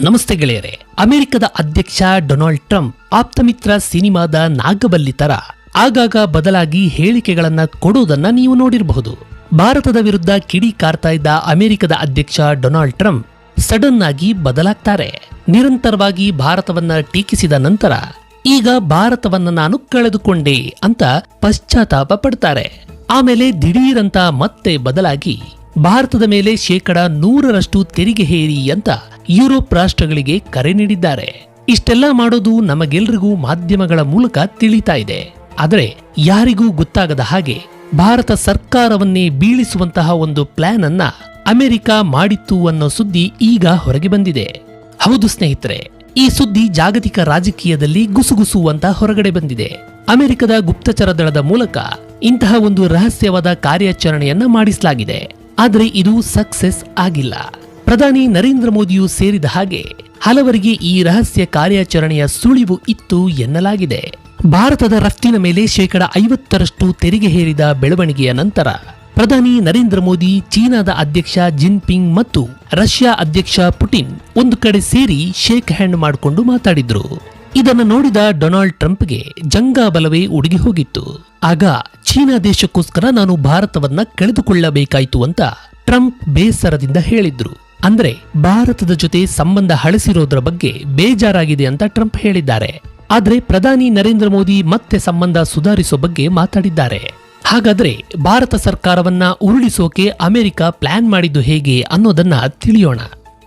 ನಮಸ್ತೆ ಗೆಳೆಯರೆ, ಅಮೆರಿಕದ ಅಧ್ಯಕ್ಷ ಡೊನಾಲ್ಡ್ ಟ್ರಂಪ್ ಆಪ್ತಮಿತ್ರ ಸಿನಿಮಾದ ನಾಗಬಲ್ಲಿ ತರ ಆಗಾಗ ಬದಲಾಗಿ ಹೇಳಿಕೆಗಳನ್ನ ಕೊಡುವುದನ್ನ ನೀವು ನೋಡಿರಬಹುದು. ಭಾರತದ ವಿರುದ್ಧ ಕಿಡಿ ಕಾರ್ತಾ ಇದ್ದ ಅಮೆರಿಕದ ಅಧ್ಯಕ್ಷ ಡೊನಾಲ್ಡ್ ಟ್ರಂಪ್ ಸಡನ್ ಆಗಿ ಬದಲಾಗ್ತಾರೆ. ನಿರಂತರವಾಗಿ ಭಾರತವನ್ನ ಟೀಕಿಸಿದ ನಂತರ ಈಗ ಭಾರತವನ್ನ ನಾನು ಕಳೆದುಕೊಂಡೆ ಅಂತ ಪಶ್ಚಾತ್ತಾಪ ಪಡ್ತಾರೆ. ಆಮೇಲೆ ದಿಢೀರಂತ ಮತ್ತೆ ಬದಲಾಗಿ ಭಾರತದ ಮೇಲೆ ಶೇಕಡ ನೂರರಷ್ಟು ತೆರಿಗೆ ಹೇರಿ ಅಂತ ಯುರೋಪ್ ರಾಷ್ಟ್ರಗಳಿಗೆ ಕರೆ ನೀಡಿದ್ದಾರೆ. ಇಷ್ಟೆಲ್ಲ ಮಾಡೋದು ನಮಗೆಲ್ರಿಗೂ ಮಾಧ್ಯಮಗಳ ಮೂಲಕ ತಿಳಿತಾ ಇದೆ. ಆದರೆ ಯಾರಿಗೂ ಗೊತ್ತಾಗದ ಹಾಗೆ ಭಾರತ ಸರ್ಕಾರವನ್ನೇ ಬೀಳಿಸುವಂತಹ ಒಂದು ಪ್ಲಾನ್ ಅನ್ನ ಅಮೆರಿಕ ಮಾಡಿತ್ತು ಅನ್ನೋ ಸುದ್ದಿ ಈಗ ಹೊರಗೆ ಬಂದಿದೆ. ಹೌದು ಸ್ನೇಹಿತರೆ, ಈ ಸುದ್ದಿ ಜಾಗತಿಕ ರಾಜಕೀಯದಲ್ಲಿ ಗುಸುಗುಸು ಅಂತ ಹೊರಗಡೆ ಬಂದಿದೆ. ಅಮೆರಿಕದ ಗುಪ್ತಚರ ದಳದ ಮೂಲಕ ಇಂತಹ ಒಂದು ರಹಸ್ಯವಾದ ಕಾರ್ಯಾಚರಣೆಯನ್ನ ಮಾಡಿಸಲಾಗಿದೆ. ಆದರೆ ಇದು ಸಕ್ಸೆಸ್ ಆಗಿಲ್ಲ. ಪ್ರಧಾನಿ ನರೇಂದ್ರ ಮೋದಿಯೂ ಸೇರಿದ ಹಾಗೆ ಹಲವರಿಗೆ ಈ ರಹಸ್ಯ ಕಾರ್ಯಾಚರಣೆಯ ಸುಳಿವು ಇತ್ತು ಎನ್ನಲಾಗಿದೆ. ಭಾರತದ ರಫ್ತಿನ ಮೇಲೆ ಶೇಕಡ ಐವತ್ತರಷ್ಟು ತೆರಿಗೆ ಹೇರಿದ ಬೆಳವಣಿಗೆಯ ನಂತರ ಪ್ರಧಾನಿ ನರೇಂದ್ರ ಮೋದಿ, ಚೀನಾದ ಅಧ್ಯಕ್ಷ ಜಿನ್ಪಿಂಗ್ ಮತ್ತು ರಷ್ಯಾ ಅಧ್ಯಕ್ಷ ಪುಟಿನ್ ಒಂದು ಕಡೆ ಸೇರಿ ಶೇಕ್ ಹ್ಯಾಂಡ್ ಮಾಡಿಕೊಂಡು ಮಾತಾಡಿದ್ರು. ಇದನ್ನು ನೋಡಿದ ಡೊನಾಲ್ಡ್ ಟ್ರಂಪ್ಗೆ ಜಂಗಾಬಲವೇ ಉಡುಗಿ ಹೋಗಿತ್ತು. ಆಗ ಚೀನಾ ದೇಶಕ್ಕೋಸ್ಕರ ನಾನು ಭಾರತವನ್ನ ಕಳೆದುಕೊಳ್ಳಬೇಕಾಯಿತು ಅಂತ ಟ್ರಂಪ್ ಬೇಸರದಿಂದ ಹೇಳಿದ್ರು. ಅಂದ್ರೆ ಭಾರತದ ಜೊತೆ ಸಂಬಂಧ ಹಳಸಿರೋದ್ರ ಬಗ್ಗೆ ಬೇಜಾರಾಗಿದೆ ಅಂತ ಟ್ರಂಪ್ ಹೇಳಿದ್ದಾರೆ. ಆದ್ರೆ ಪ್ರಧಾನಿ ನರೇಂದ್ರ ಮೋದಿ ಮತ್ತೆ ಸಂಬಂಧ ಸುಧಾರಿಸೋ ಬಗ್ಗೆ ಮಾತಾಡಿದ್ದಾರೆ. ಹಾಗಾದ್ರೆ ಭಾರತ ಸರ್ಕಾರವನ್ನ ಉರುಳಿಸೋಕೆ ಅಮೆರಿಕ ಪ್ಲಾನ್ ಮಾಡಿದ್ದು ಹೇಗೆ ಅನ್ನೋದನ್ನ ತಿಳಿಯೋಣ.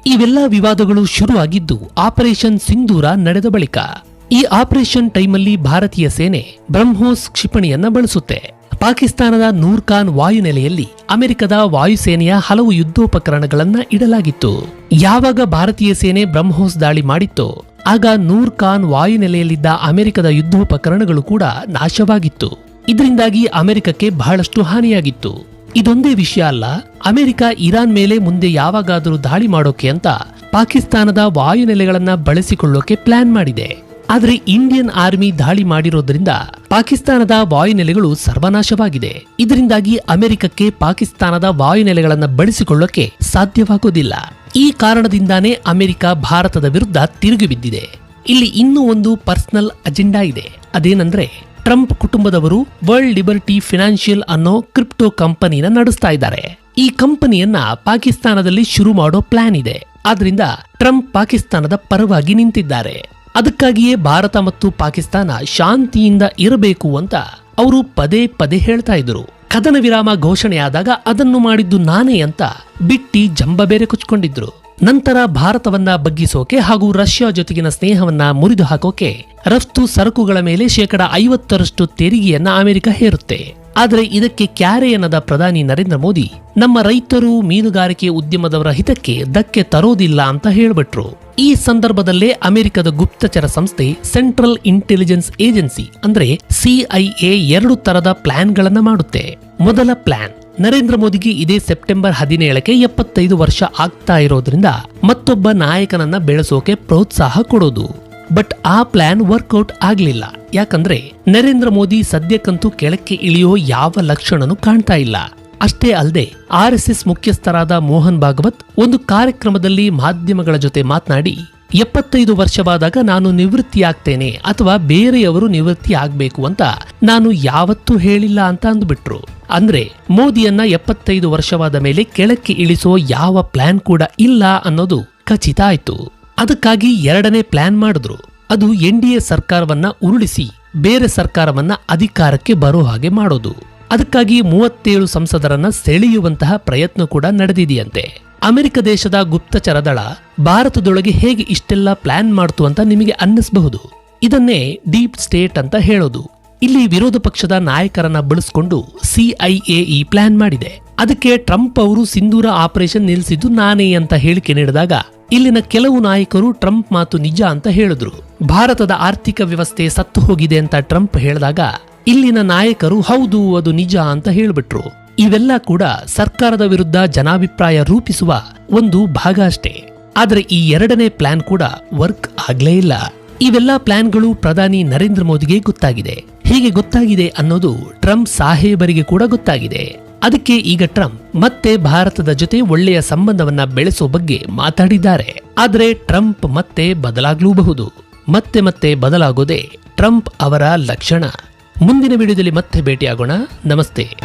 ಇವೆಲ್ಲ ವಿವಾದಗಳು ಶುರುವಾಗಿದ್ದು ಆಪರೇಷನ್ ಸಿಂಧೂರ ನಡೆದ ಬಳಿಕ. ಈ ಆಪರೇಷನ್ ಟೈಮಲ್ಲಿ ಭಾರತೀಯ ಸೇನೆ ಬ್ರಹ್ಮೋಸ್ ಕ್ಷಿಪಣಿಯನ್ನ ಬಳಸುತ್ತೆ. ಪಾಕಿಸ್ತಾನದ ನೂರ್ಖಾನ್ ವಾಯುನೆಲೆಯಲ್ಲಿ ಅಮೆರಿಕದ ವಾಯುಸೇನೆಯ ಹಲವು ಯುದ್ಧೋಪಕರಣಗಳನ್ನ ಇಡಲಾಗಿತ್ತು. ಯಾವಾಗ ಭಾರತೀಯ ಸೇನೆ ಬ್ರಹ್ಮೋಸ್ ದಾಳಿ ಮಾಡಿತ್ತೋ, ಆಗ ನೂರ್ ಖಾನ್ ವಾಯುನೆಲೆಯಲ್ಲಿದ್ದ ಅಮೆರಿಕದ ಯುದ್ಧೋಪಕರಣಗಳು ಕೂಡ ನಾಶವಾಗಿತ್ತು. ಇದರಿಂದಾಗಿ ಅಮೆರಿಕಕ್ಕೆ ಬಹಳಷ್ಟು ಹಾನಿಯಾಗಿತ್ತು. ಇದೊಂದೇ ವಿಷಯ ಅಲ್ಲ, ಅಮೆರಿಕ ಇರಾನ್ ಮೇಲೆ ಮುಂದೆ ಯಾವಾಗಾದರೂ ದಾಳಿ ಮಾಡೋಕೆ ಅಂತ ಪಾಕಿಸ್ತಾನದ ವಾಯುನೆಲೆಗಳನ್ನ ಬಳಸಿಕೊಳ್ಳೋಕೆ ಪ್ಲಾನ್ ಮಾಡಿದೆ. ಆದರೆ ಇಂಡಿಯನ್ ಆರ್ಮಿ ದಾಳಿ ಮಾಡಿರೋದ್ರಿಂದ ಪಾಕಿಸ್ತಾನದ ವಾಯುನೆಲೆಗಳು ಸರ್ವನಾಶವಾಗಿದೆ. ಇದರಿಂದಾಗಿ ಅಮೆರಿಕಕ್ಕೆ ಪಾಕಿಸ್ತಾನದ ವಾಯುನೆಲೆಗಳನ್ನು ಬಳಸಿಕೊಳ್ಳೋಕೆ ಸಾಧ್ಯವಾಗೋದಿಲ್ಲ. ಈ ಕಾರಣದಿಂದಾನೇ ಅಮೆರಿಕ ಭಾರತದ ವಿರುದ್ಧ ತಿರುಗಿ ಬಿದ್ದಿದೆ. ಇಲ್ಲಿ ಇನ್ನೂ ಒಂದು ಪರ್ಸನಲ್ ಅಜೆಂಡಾ ಇದೆ. ಅದೇನಂದ್ರೆ ಟ್ರಂಪ್ ಕುಟುಂಬದವರು ವರ್ಲ್ಡ್ ಲಿಬರ್ಟಿ ಫಿನಾನ್ಷಿಯಲ್ ಅನ್ನೋ ಕ್ರಿಪ್ಟೋ ಕಂಪನಿನ ನಡೆಸ್ತಾ ಇದ್ದಾರೆ. ಈ ಕಂಪನಿಯನ್ನ ಪಾಕಿಸ್ತಾನದಲ್ಲಿ ಶುರು ಮಾಡೋ ಪ್ಲಾನ್ ಇದೆ. ಆದ್ರಿಂದ ಟ್ರಂಪ್ ಪಾಕಿಸ್ತಾನದ ಪರವಾಗಿ ನಿಂತಿದ್ದಾರೆ. ಅದಕ್ಕಾಗಿಯೇ ಭಾರತ ಮತ್ತು ಪಾಕಿಸ್ತಾನ ಶಾಂತಿಯಿಂದ ಇರಬೇಕು ಅಂತ ಅವರು ಪದೇ ಪದೇ ಹೇಳ್ತಾ ಇದ್ರು. ಕದನ ವಿರಾಮ ಘೋಷಣೆಯಾದಾಗ ಅದನ್ನು ಮಾಡಿದ್ದು ನಾನೇ ಅಂತ ಬಿಟ್ಟಿ ಜಂಬ ಬೇರೆ ಕುಚ್ಕೊಂಡಿದ್ರು ನಂತರ ಭಾರತವನ್ನ ಬಗ್ಗಿಸೋಕೆ ಹಾಗೂ ರಷ್ಯಾ ಜೊತೆಗಿನ ಸ್ನೇಹವನ್ನ ಮುರಿದು ಹಾಕೋಕೆ ರಫ್ತು ಸರಕುಗಳ ಮೇಲೆ ಶೇಕಡ ಐವತ್ತರಷ್ಟು ತೆರಿಗೆಯನ್ನ ಅಮೆರಿಕ ಹೇರುತ್ತೆ. ಆದರೆ ಇದಕ್ಕೆ ಕ್ಯಾರೆ ಎನ್ನದ ಪ್ರಧಾನಿ ನರೇಂದ್ರ ಮೋದಿ, ನಮ್ಮ ರೈತರು ಮೀನುಗಾರಿಕೆ ಉದ್ಯಮದವರ ಹಿತಕ್ಕೆ ಧಕ್ಕೆ ತರೋದಿಲ್ಲ ಅಂತ ಹೇಳ್ಬಿಟ್ರು. ಈ ಸಂದರ್ಭದಲ್ಲೇ ಅಮೆರಿಕದ ಗುಪ್ತಚರ ಸಂಸ್ಥೆ ಸೆಂಟ್ರಲ್ ಇಂಟೆಲಿಜೆನ್ಸ್ ಏಜೆನ್ಸಿ, ಅಂದ್ರೆ ಸಿಐಎ ಎರಡು ತರದ ಪ್ಲಾನ್ಗಳನ್ನು ಮಾಡುತ್ತೆ. ಮೊದಲ ಪ್ಲಾನ್, ನರೇಂದ್ರ ಮೋದಿಗೆ ಇದೇ ಸೆಪ್ಟೆಂಬರ್ ಹದಿನೇಳಕ್ಕೆ ಎಪ್ಪತ್ತೈದು ವರ್ಷ ಆಗ್ತಾ ಇರೋದ್ರಿಂದ ಮತ್ತೊಬ್ಬ ನಾಯಕನನ್ನ ಬೆಳೆಸೋಕೆ ಪ್ರೋತ್ಸಾಹ ಕೊಡೋದು. ಬಟ್ ಆ ಪ್ಲಾನ್ ವರ್ಕೌಟ್ ಆಗ್ಲಿಲ್ಲ. ಯಾಕಂದ್ರೆ ನರೇಂದ್ರ ಮೋದಿ ಸದ್ಯಕ್ಕಂತೂ ಕೆಳಕ್ಕೆ ಇಳಿಯೋ ಯಾವ ಲಕ್ಷಣನೂ ಕಾಣ್ತಾ ಇಲ್ಲ. ಅಷ್ಟೇ ಅಲ್ಲದೆ ಆರ್ ಎಸ್ ಎಸ್ ಮುಖ್ಯಸ್ಥರಾದ ಮೋಹನ್ ಭಾಗವತ್ ಒಂದು ಕಾರ್ಯಕ್ರಮದಲ್ಲಿ ಮಾಧ್ಯಮಗಳ ಜೊತೆ ಮಾತನಾಡಿ, ಎಪ್ಪತ್ತೈದು ವರ್ಷವಾದಾಗ ನಾನು ನಿವೃತ್ತಿಯಾಗ್ತೇನೆ ಅಥವಾ ಬೇರೆಯವರು ನಿವೃತ್ತಿ ಆಗ್ಬೇಕು ಅಂತ ನಾನು ಯಾವತ್ತೂ ಹೇಳಿಲ್ಲ ಅಂತ ಅಂದ್ಬಿಟ್ರು. ಅಂದ್ರೆ ಮೋದಿಯನ್ನ ಎಪ್ಪತ್ತೈದು ವರ್ಷವಾದ ಮೇಲೆ ಕೆಳಕ್ಕೆ ಇಳಿಸೋ ಯಾವ ಪ್ಲಾನ್ ಕೂಡ ಇಲ್ಲ ಅನ್ನೋದು ಖಚಿತ ಆಯ್ತು. ಅದಕ್ಕಾಗಿ ಎರಡನೇ ಪ್ಲಾನ್ ಮಾಡಿದ್ರು. ಅದು ಎನ್ ಡಿ ಎ ಸರ್ಕಾರವನ್ನ ಉರುಳಿಸಿ, ಬೇರೆ ಸರ್ಕಾರವನ್ನ ಅಧಿಕಾರಕ್ಕೆ ಬರೋ ಹಾಗೆ ಮಾಡೋದು. ಅದಕ್ಕಾಗಿ ಮೂವತ್ತೇಳು ಸಂಸದರನ್ನ ಸೆಳೆಯುವಂತಹ ಪ್ರಯತ್ನ ಕೂಡ ನಡೆದಿದೆಯಂತೆ. ಅಮೆರಿಕ ದೇಶದ ಗುಪ್ತಚರ ದಳ ಭಾರತದೊಳಗೆ ಹೇಗೆ ಇಷ್ಟೆಲ್ಲ ಪ್ಲಾನ್ ಮಾಡ್ತು ಅಂತ ನಿಮಗೆ ಅನ್ನಿಸಬಹುದು. ಇದನ್ನೇ ಡೀಪ್ ಸ್ಟೇಟ್ ಅಂತ ಹೇಳೋದು. ಇಲ್ಲಿ ವಿರೋಧ ಪಕ್ಷದ ನಾಯಕರನ್ನ ಬಳಸಿಕೊಂಡು ಸಿಐಎ ಈ ಪ್ಲಾನ್ ಮಾಡಿದೆ. ಅದಕ್ಕೆ ಟ್ರಂಪ್ ಅವರು ಸಿಂಧೂರ ಆಪರೇಷನ್ ನಿಲ್ಲಿಸಿದ್ದು ನಾನೇ ಅಂತ ಹೇಳಿಕೆ ನೀಡಿದಾಗ ಇಲ್ಲಿನ ಕೆಲವು ನಾಯಕರು ಟ್ರಂಪ್ ಮಾತು ನಿಜ ಅಂತ ಹೇಳಿದ್ರು. ಭಾರತದ ಆರ್ಥಿಕ ವ್ಯವಸ್ಥೆ ಸತ್ತು ಹೋಗಿದೆ ಅಂತ ಟ್ರಂಪ್ ಹೇಳಿದಾಗ, ಇಲ್ಲಿನ ನಾಯಕರು ಹೌದು, ಅದು ನಿಜ ಅಂತ ಹೇಳ್ಬಿಟ್ರು. ಇವೆಲ್ಲ ಕೂಡ ಸರ್ಕಾರದ ವಿರುದ್ಧ ಜನಾಭಿಪ್ರಾಯ ರೂಪಿಸುವ ಒಂದು ಭಾಗ ಅಷ್ಟೇ. ಆದರೆ ಈ ಎರಡನೇ ಪ್ಲಾನ್ ಕೂಡ ವರ್ಕ್ ಆಗ್ಲೇ ಇಲ್ಲ. ಇವೆಲ್ಲ ಪ್ಲಾನ್ಗಳು ಪ್ರಧಾನಿ ನರೇಂದ್ರ ಮೋದಿಗೆ ಗೊತ್ತಾಗಿದೆ. ಹೀಗೆ ಗೊತ್ತಾಗಿದೆ ಅನ್ನೋದು ಟ್ರಂಪ್ ಸಾಹೇಬರಿಗೆ ಕೂಡ ಗೊತ್ತಾಗಿದೆ. ಅದಕ್ಕೆ ಈಗ ಟ್ರಂಪ್ ಮತ್ತೆ ಭಾರತದ ಜೊತೆ ಒಳ್ಳೆಯ ಸಂಬಂಧವನ್ನ ಬೆಳೆಸೋ ಬಗ್ಗೆ ಮಾತಾಡಿದ್ದಾರೆ. ಆದರೆ ಟ್ರಂಪ್ ಮತ್ತೆ ಬದಲಾಗಲೂಬಹುದು. ಮತ್ತೆ ಮತ್ತೆ ಬದಲಾಗೋದೇ ಟ್ರಂಪ್ ಅವರ ಲಕ್ಷಣ. ಮುಂದಿನ ವಿಡಿಯೋದಲ್ಲಿ ಮತ್ತೆ ಭೇಟಿಯಾಗೋಣ. ನಮಸ್ತೆ.